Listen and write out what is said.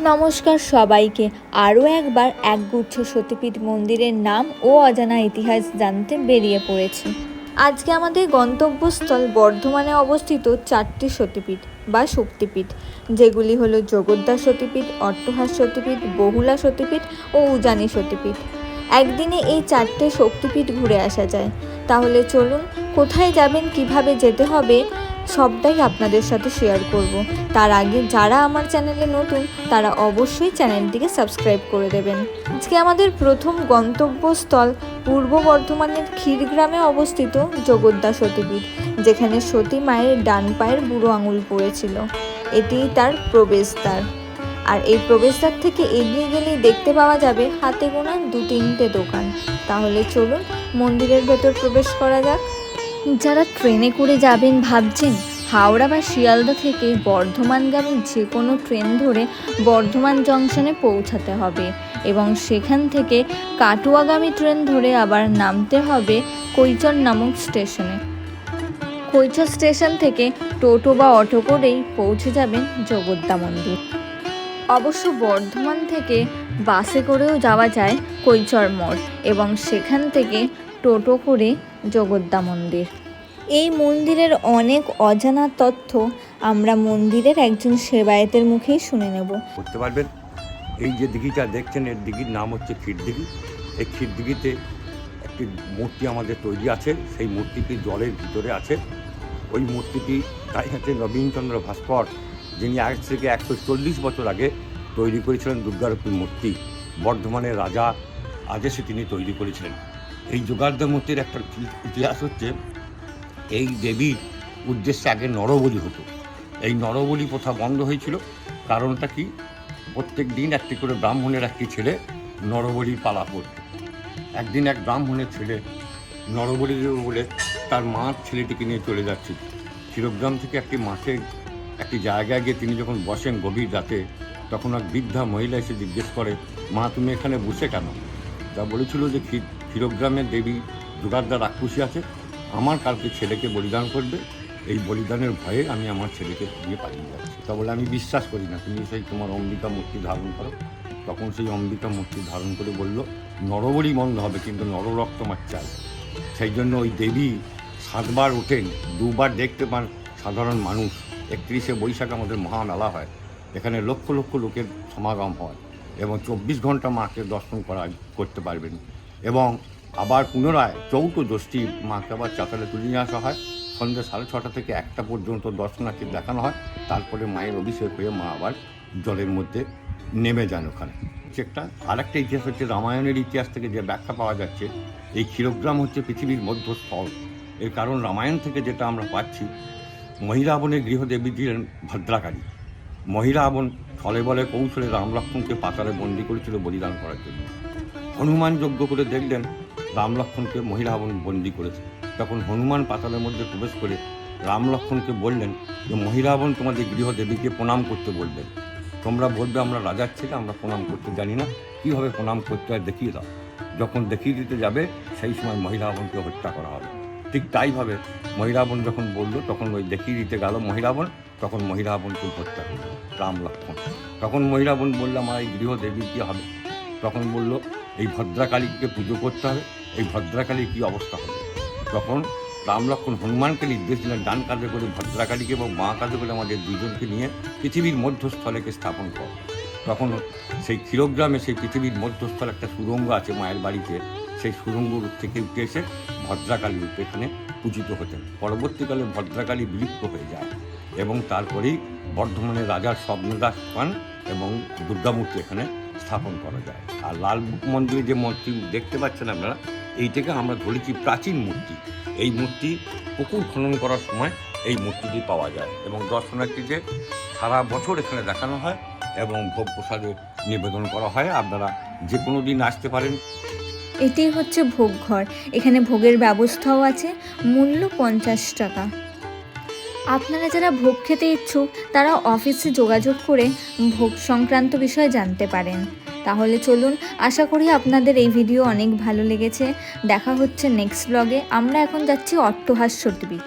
নমস্কার সবাইকে। আরও একবার একগুচ্ছ সতীপীঠ মন্দিরের নাম ও অজানা ইতিহাস জানতে বেরিয়ে পড়েছি। আজকে আমাদের গন্তব্যস্থল বর্ধমানে অবস্থিত চারটি সতীপীঠ বা শক্তিপীঠ। যেগুলি হলো জগদ্দা সতীপীঠ, অট্টহাস সতীপীঠ, বহুলা সতীপীঠ ও উজানি সতীপীঠ। একদিনে এই চারটে শক্তিপীঠ ঘুরে আসা যায়। তাহলে চলুন, কোথায় যাবেন, কীভাবে যেতে হবে সবটাই আপনাদের সাথে শেয়ার করব। তার আগে যারা আমার চ্যানেলে নতুন, তারা অবশ্যই চ্যানেলটিকে সাবস্ক্রাইব করে দেবেন। আজকে আমাদের প্রথম গন্তব্যস্থল পূর্ব বর্ধমানের ক্ষীরগ্রামে অবস্থিত জগদ্দা সতীপীঠ, যেখানে সতী মায়ের ডান পায়ের বুড়ো আঙুল পড়েছিল। এটিই তার প্রবেশদ্বার। আর এই প্রবেশদ্বার থেকে এগিয়ে গেলেই দেখতে পাওয়া যাবে হাতে গোনা দু তিনটে দোকান। তাহলে চলুন মন্দিরের ভেতর প্রবেশ করা যাক। যারা ট্রেনে করে যাবেন ভাবছেন, হাওড়া বা শিয়ালদা থেকে বর্ধমানগামী যে কোনো ট্রেন ধরে বর্ধমান জংশনে পৌঁছাতে হবে এবং সেখান থেকে কাটুয়াগামী ট্রেন ধরে আবার নামতে হবে কৈচর নামক স্টেশনে। কৈচর স্টেশন থেকে টোটো বা অটো করেই পৌঁছে যাবেন জগদ্দা মন্দির। অবশ্য বর্ধমান থেকে বাসে করেও যাওয়া যায় কৈচর মোড় এবং সেখান থেকে টোটো করে জগদ্দা মন্দির। এই মন্দিরের অনেক অজানা তথ্য আমরা মন্দিরের একজন সেবায়েতের মুখেই শুনে নেব। করতে পারবেন। এই যে দিঘিটা দেখছেন, এর দিঘির নাম হচ্ছে ক্ষীরদিঘি। এই ক্ষীরদিঘিতে একটি মূর্তি আমাদের তৈরি আছে, সেই মূর্তিটি জলের ভিতরে আছে। ওই মূর্তিটি তাই হচ্ছে নবীনচন্দ্র ভাস্কর, যিনি আজ থেকে একশো চল্লিশ বছর আগে তৈরি করেছিলেন দুর্গারূপী মূর্তি। বর্ধমানের রাজা আদেশে তিনি তৈরি করেছিলেন। এই যোগার্ধ মূর্তির একটা ইতিহাস হচ্ছে, এই দেবীর উদ্দেশ্যে আগে নরবলি হতো। এই নরবলি প্রথা বন্ধ হয়েছিল। কারণটা কি? প্রত্যেক দিন একটি করে ব্রাহ্মণের একটি ছেলে নরবলির পালা পড়ত একদিন এক ব্রাহ্মণের ছেলে নরবলি দেবে বলে তার মা ছেলেটিকে নিয়ে চলে যাচ্ছে। ক্ষীরগ্রাম থেকে একটি মাঠে, একটি জায়গায় গিয়ে তিনি যখন বসেন গভীর রাতে, তখন এক বৃদ্ধা মহিলা এসে জিজ্ঞেস করে, মা, তুমি এখানে বসে কেন? তা বলেছিল যে ক্ষীরগ্রামের দেবী দুর্গাদ্দা রাক্ষসী আছে। আমার কালকে ছেলেকে বলিদান করবে। এই বলিদানের ভয়ে আমি আমার ছেলেকে নিয়ে পালিয়ে যাচ্ছি। তা বলে আমি বিশ্বাস করি না। তুমি সেই তোমার অম্বিকা মূর্তি ধারণ করো। তখন সেই অম্বিকা মূর্তি ধারণ করে বলল, নরবলি বন্ধ হবে, কিন্তু নররক্ত আমার চাই সেই জন্য ওই দেবী সাতবার ওঠেন। দুবার দেখতে পান সাধারণ মানুষ। একত্রিশে বৈশাখ আমাদের মহামেলা হয়। এখানে লক্ষ লক্ষ লোকের সমাগম হয় এবং চব্বিশ ঘণ্টা মাকে দর্শন করা করতে পারবেন। এবং আবার পুনরায় চৌদ্দ দোষটি মাকে আবার চাতালে তুলে নিয়ে আসা হয়। সন্ধ্যে সাড়ে ছটা থেকে একটা পর্যন্ত দর্শনার্থী দেখানো হয়। তারপরে মায়ের অভিষেক হয়ে মা আবার জলের মধ্যে নেমে যান ওখানে। একটা আরেকটা ইতিহাস হচ্ছে রামায়ণের ইতিহাস থেকে যে ব্যাখ্যা পাওয়া যাচ্ছে, এই ক্ষীরগ্রাম হচ্ছে পৃথিবীর মধ্যস্থল। এর কারণ রামায়ণ থেকে যেটা আমরা পাচ্ছি মহিরাবণের গৃহদেবী ছিলেন ভদ্রাকালী। মহিরাবণ ছলে বলে কৌশলে রাম লক্ষ্মণকে পাতালে বন্দি করেছিল বলিদান করার জন্য। হনুমান যজ্ঞ করে দেখলেন রাম লক্ষ্মণকে মহিরাবণ বন্দি করেছে। তখন হনুমান পাতালের মধ্যে প্রবেশ করে রাম লক্ষ্মণকে বললেন যে, মহিলা মহিরাবণ তোমাদের গৃহদেবীকে প্রণাম করতে বলবেন তোমরা বলবে আমরা রাজার ছেলে, আমরা প্রণাম করতে জানি না। কীভাবে প্রণাম করতে হয় দেখিয়ে দাও। যখন দেখিয়ে দিতে যাবে, সেই সময় মহিলা মহিরাবণকে হত্যা করা হবে। ঠিক তাইভাবে মহিরাবণ যখন বলল, তখন ওই দেখিয়ে দিতে গেল মহিরাবণ তখন মহিলা মহিরাবণকে হত্যা করল রাম লক্ষ্মণ তখন মহিরাবণ বলল, আমার এই গৃহদেবী কী হবে? তখন বলল এই ভদ্রাকালীকে পুজো করতে হবে, এই ভদ্রাকালীর কী অবস্থা হবে? তখন রাম লক্ষ্মণ হনুমানকে নির্দেশ দিলেন, ডান কাঁধে করে ভদ্রাকালীকে এবং মা কাঁধে করে আমাদের দুজনকে নিয়ে পৃথিবীর মধ্যস্থলেকে স্থাপন কর। তখন সেই ক্ষীরগ্রামে সেই পৃথিবীর মধ্যস্থল একটা সুরঙ্গ আছে মায়ের বাড়িতে, সেই সুরঙ্গ থেকে উঠে এসে ভদ্রাকালী রূপে এখানে পূজিত হতেন। পরবর্তীকালে ভদ্রাকালী বিলুপ্ত হয়ে যায় এবং তারপরেই বর্ধমানের রাজার স্বপ্নদাস পান এবং দুর্গামূর্তি এখানে স্থাপন করা যায়। আর লাল মন্দিরে যে মূর্তি দেখতে পাচ্ছেন আপনারা, এইটাকে আমরা ধরেছি প্রাচীন মূর্তি। এই মূর্তি পুকুর খনন করার সময় এই মূর্তিটি পাওয়া যায় এবং দর্শনার্থীদের সারা বছর এখানে দেখানো হয় এবং ভোগ প্রসাদে নিবেদন করা হয়। আপনারা যে কোনো দিন আসতে পারেন। এটি হচ্ছে ভোগ ঘর এখানে ভোগের ব্যবস্থাও আছে। মূল্য পঞ্চাশ টাকা। আপনারা যারা ভোগ খেতে ইচ্ছুক, তারা অফিসে যোগাযোগ করে ভোগ সংক্রান্ত বিষয়ে জানতে পারেন। তাহলে চলুন, আশা করি আপনাদের এই ভিডিও অনেক ভালো লেগেছে। দেখা হচ্ছে নেক্সট ব্লগে আমরা এখন যাচ্ছি অট্টহাস্য টিভি